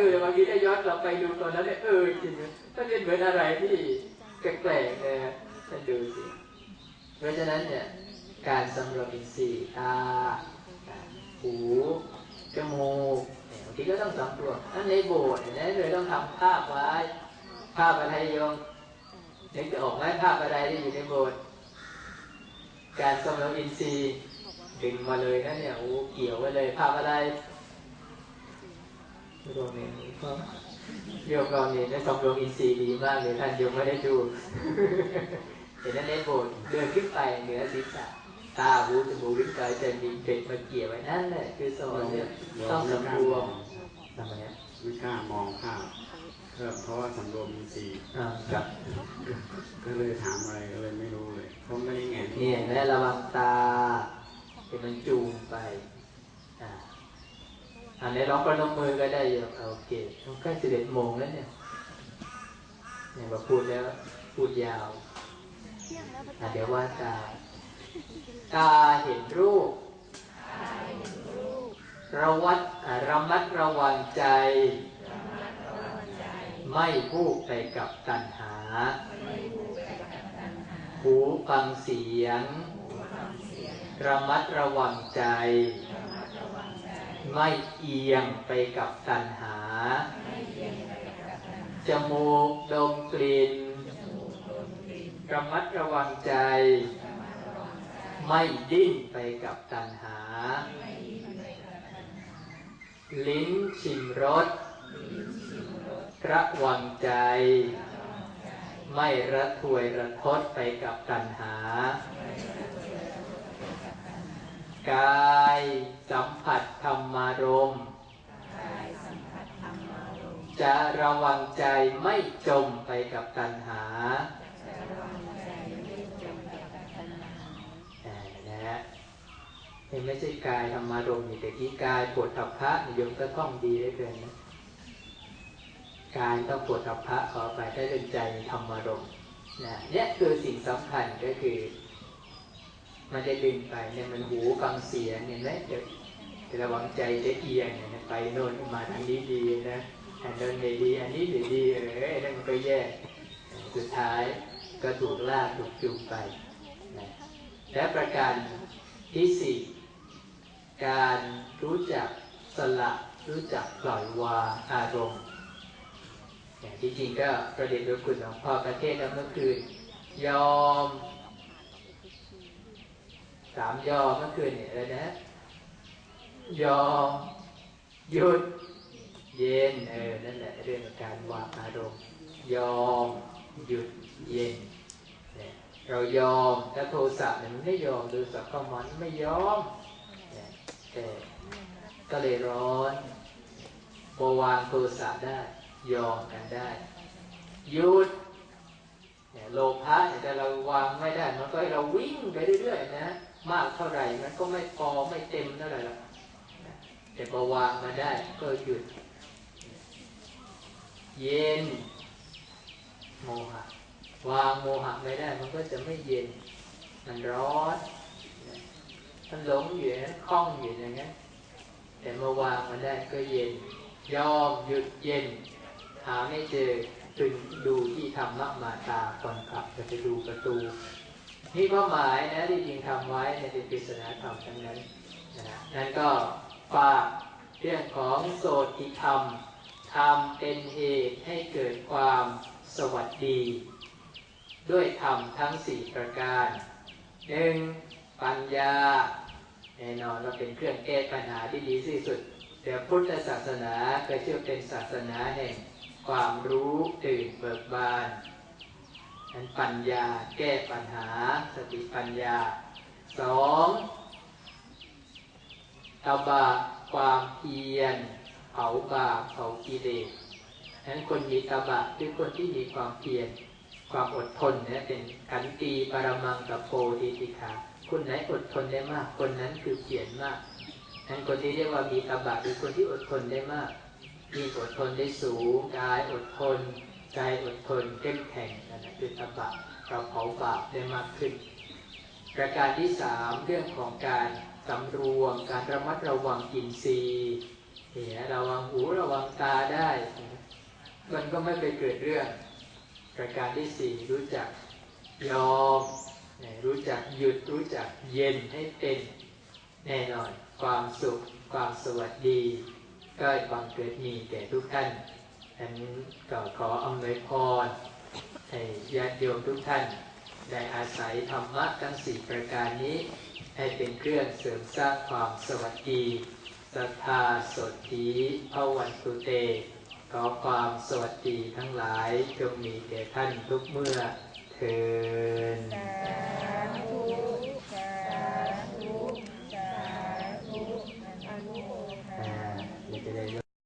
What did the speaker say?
เออบางทีถ้ย้อนกลับไปดูตอนนั้นเนี่ยเออจริงๆมันเป็นเหมือนอะไรที่แปลกๆนะท่านดูสิเพราะฉะนั้นเนี่ยการสำรวมอินทรีย์ตาหูจมูกเนี่ยบางทีก็ต้องสำรวมนั่นในโบสถ์เนี่ยเลยต้องทำภาพไว้ภาพอะไรโยมนึกจะออกไหมภาพอะไรที่อยู่ในโบสถ์การสำรวมอินทรีย์ดึงมาเลยนะเนี่ยโอ้เกี่ยวไว้เลยภาพอะไร รวมเองก็โยมเราเนี่ยได้สำรวมอินทรีย์ดีมากเลยท่านโยมไม่ได้ดูเห็นนั่นในโบสถ์เดินขึ้นไปเหนือศีรษะตาหูจมูกลิ้นกายใจมีเด็กมาเกี่ยวไว้นั่นแหละคือสอนเนี่ยต้องสำรวมทำไมอะไม่กล้ามองภาพก็เพราะว่าสำรวมมีสีอ่าครับ ก็เลยถามอะไรก็เลยไม่รู้เลยเพราะไม่ได้แงนนี่เห็นไหมระวังตาเห็นมันจูงไป อ่า อันนี้ร้องประนมมือก็ได้อยู่โอเคใกล้สิบเอ็ดโมงแล้วเนี่ยเนี่ยมาพูดแล้วพูดยาวอะเดี๋ยวว่าตาตาเห็นรูประวัดระมัดระวังใจ ไม่พูดไปกับตัณหา หูฟังเสียง ระมัดระวังใจ ไม่เอียงไปกับตัณหา จมูกดมกลิ่นระมัดระวังใจ ไม่ดิ้นไปกับตัณหา ลิ้นชิมรสระวังใจ ไม่ระทวยระทดไปกับตัณหา กายสัมผัสธรรมารมณ์จะระวังใจไม่จมไปกับตัณหาอ่านะฮะนี่ไม่ใช่กายธรรมารมณ์นี่แต่ที่กายปวดทัพพระนิยมก็ท่องดีได้เกินนะกายต้องปวดทัพพระขอไปได้เป็นใจธรรมารมณ์นะเนี่ยคือสิ่งสำคัญก็คือ มันจะดึงไปเนี่ยมันหูฟังเสียงเห็นไหมเดี๋ยวจะระวังใจจะเอียงเนี่ยไปโน่นมาทางนี้ดีนะอันนั้นไม่ดีอันนี้ไม่ดีเออนั่นมันก็แย่สุดท้ายก็ถูกลากถูกจูงไปนะและประการที่สี่การรู้จักสละรู้จักปล่อยวางอารมณ์อย่างที่จริงก็ประเด็นด้วยคุณหลวงพ่อประเทศแล้วเมื่อคืนยอม สามยอเมื่อคืนเนี่ยอะไรนะยอมหยุด เย็นเออนั่นแหละเรื่องการวางอารมณ์ยอมหยุดเย็นเนี่ยเรายอมถ้าโทสะเนี่ยมันไม่ยอมโทสะก็มันไม่ยอมเนี่ยแต่ก็เลยร้อนพอวางโทสะได้ ยอมกันได้หยุดโลภะแต่เราวางไม่ได้มันก็ให้เราวิ่งไปเรื่อยๆนะ มากเท่าไหร่มันก็ไม่พอไม่เต็มเท่าไหร่หรอกแต่พอวางมาได้ก็หยุด เย็น โมหะ วางโมหะไม่ได้ มันก็จะไม่เย็น มันร้อนมันหลงอยู่อย่างนั้นคล้องอยู่อย่างนั้นแต่มาวางมาได้ก็เย็น ยอมหยุดเย็น หาไม่เจอจึงดูที่ธรรมมาตาก่อนกลับจะไปดูประตู นี่เป้าหมายนะที่จริงทำไว้ในเป็นปริศนาธรรมทั้งนั้นนะนั่นก็ฝากเรื่องของโสติธรรมทำเป็นเหตุให้เกิดความสวัสดี ด้วยธรรมทั้งสี่ประการหนึ่งปัญญาแน่นอนเราเป็นเครื่องแก้ปัญหาที่ดีที่สุดแต่พุทธศาสนาก็เชื่อเป็นศาสนาแห่งความรู้ตื่นเบิกบาน นั้นปัญญาแก้ปัญหาสติปัญญาสองตบะความเพียรเผาบาปเผากิเลสนั้นคนมีตบะคือคนที่มีความเพียรความอดทนเนี่ยเป็นขันตีปรมังกับโพธิติคาคนไหนอดทนได้มาก คนนั้นคือเพียรมากนั้นคนที่เรียกว่ามีตบะคือคนที่อดทนได้มาก มีอดทนได้สูงกายอดทน ใจอดทนเข้มแข็งนั่นแหละคือตบะเราเผาบาปได้มากขึ้น ประการที่สามเรื่องของการสำรวมการระมัดระวังอินทรีย์เนี่ยระวังหูระวังตาได้ มันก็ไม่ไปเกิดเรื่อง ประการที่สี่รู้จักยอมรู้จักหยุดรู้จักเย็นให้เป็นแน่นอน ความสุข ความสวัสดี ก็บังเกิดมีแก่ทุกท่าน อันก็ขออำนวยพรให้ญาติโยมทุกท่าน ได้อาศัยธรรมะทั้งสี่ประการนี้ ให้เป็นเครื่องเสริมสร้างความสวัสดีศรัทธาสดทีภวันตุเต ขอความสวัสดีทั้งหลายจงมีแก่ท่านทุกเมื่อเทิน